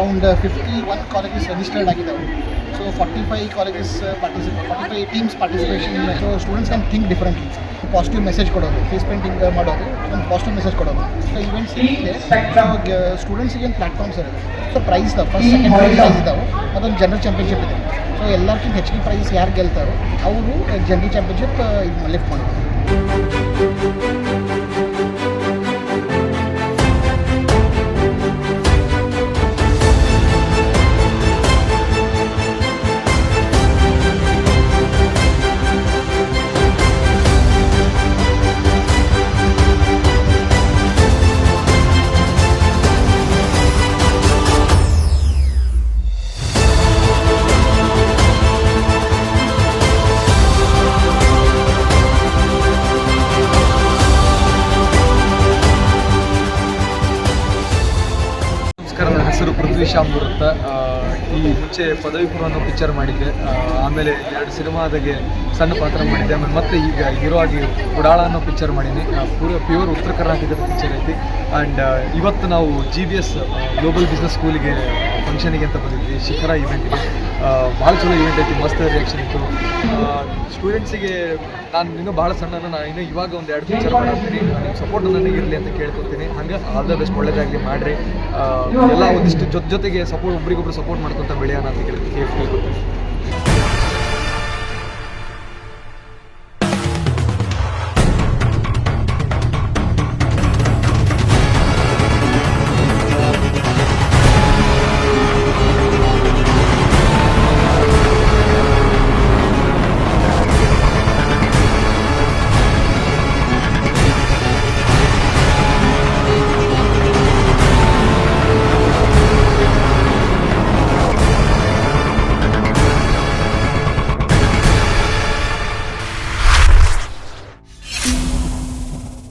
And fifty one colleges registered ಆಗಿದ್ದಾವೆ so forty five colleges participate forty five teams participation so students can think differently positive message ಕೊಡೋದು face painting ಮಾಡೋದು ಒಂದು positive message ಕೊಡೋದು. So events ಏನಿದೆ ಸ್ಟೂಡೆಂಟ್ಸ್ಗೆ ಏನು platforms ಇರುತ್ತೆ. So prize ಇದಾವೆ ಫಸ್ಟ್ ಸೆಕೆಂಡ್ ಪ್ರೈಸ್ ಇದ್ದಾವೆ ಅದೊಂದು ಜನರಲ್ ಚಾಂಪಿಯನ್ಶಿಪ್ ಇದೆ. ಸೊ ಎಲ್ಲರಿಗಿಂತ ಹೆಚ್ಚಿಗೆ ಪ್ರೈಸ್ ಯಾರು ಗೆಲ್ತಾರೋ ಅವರು ಜನರಲ್ ಚಾಂಪಿಯನ್ಶಿಪ್ ಇದು ಲಿಫ್ಟ್ ಮಾಡ್ತಾರೆ ಹೆಸರು ಪೃಥ್ವಿ ಅಂತ ಆ, ಈ ಮುಂಚೆ ಪದವಿ ಅನ್ನೋ ಪಿಕ್ಚರ್ ಮಾಡಿದ್ದೆ. ಆಮೇಲೆ ಎರಡು ಸಿನಿಮಾದಾಗೆ ಸಣ್ಣ ಪಾತ್ರ ಮಾಡಿದ್ದೆ. ಆಮೇಲೆ ಮತ್ತೆ ಈಗ ಹೀರೋ ಆಗಿ ಉಡಾಳ ಅನ್ನೋ ಪಿಕ್ಚರ್ ಮಾಡೀನಿ ಪೂರ ಪ್ಯೂರ್ ಉತ್ತರ ಕರ್ನಾಟಕದ ಪಿಕ್ಚರ್ ಐತಿ. ಆ್ಯಂಡ್ ಇವತ್ತು ನಾವು G B S global business ಸ್ಕೂಲಿಗೆ ಫಂಕ್ಷನಿಗೆ ಅಂತ ಬಂದಿದ್ವಿ. ಶಿಖರ ಇವೆಂಟ್ಗೆ ಭಾಳ ಚಲೋ ಇವೆಂಟ್ ಐತಿ, ಮಸ್ತ್ ರಿಯಾಕ್ಷನ್ ಇತ್ತು. ಸ್ಟೂಡೆಂಟ್ಸಿಗೆ ನಾನು ಇನ್ನೂ ಭಾಳ ಸಣ್ಣ ನಾನು ಇನ್ನೂ ಇವಾಗ ಒಂದು ಎರಡು ಪಿಕ್ಚರ್ ಮಾಡ್ತೀನಿ. ನಿಮ್ಮ ಸಪೋರ್ಟ್ ನನಗೆ ಇರಲಿ ಅಂತ ಕೇಳ್ಕೊತೀನಿ. ಹಂಗೆ ಆಲ್ ದ ಬೆಸ್ಟ್ ಒಳ್ಳೇದಾಗಲಿ ಮಾಡಿರಿ. ಎಲ್ಲ ಒಂದಿಷ್ಟು ಜೊತೆ ಜೊತೆಗೆ ಸಪೋರ್ಟ್ ಒಬ್ರಿಗೊಬ್ರು ಸಪೋರ್ಟ್ ಮಾಡ್ಕೊತ ಬೆಳೆಯೋಣ ಅಂತ ಕೇಳಿ ಕೇಳ್ಕೊತೀನಿ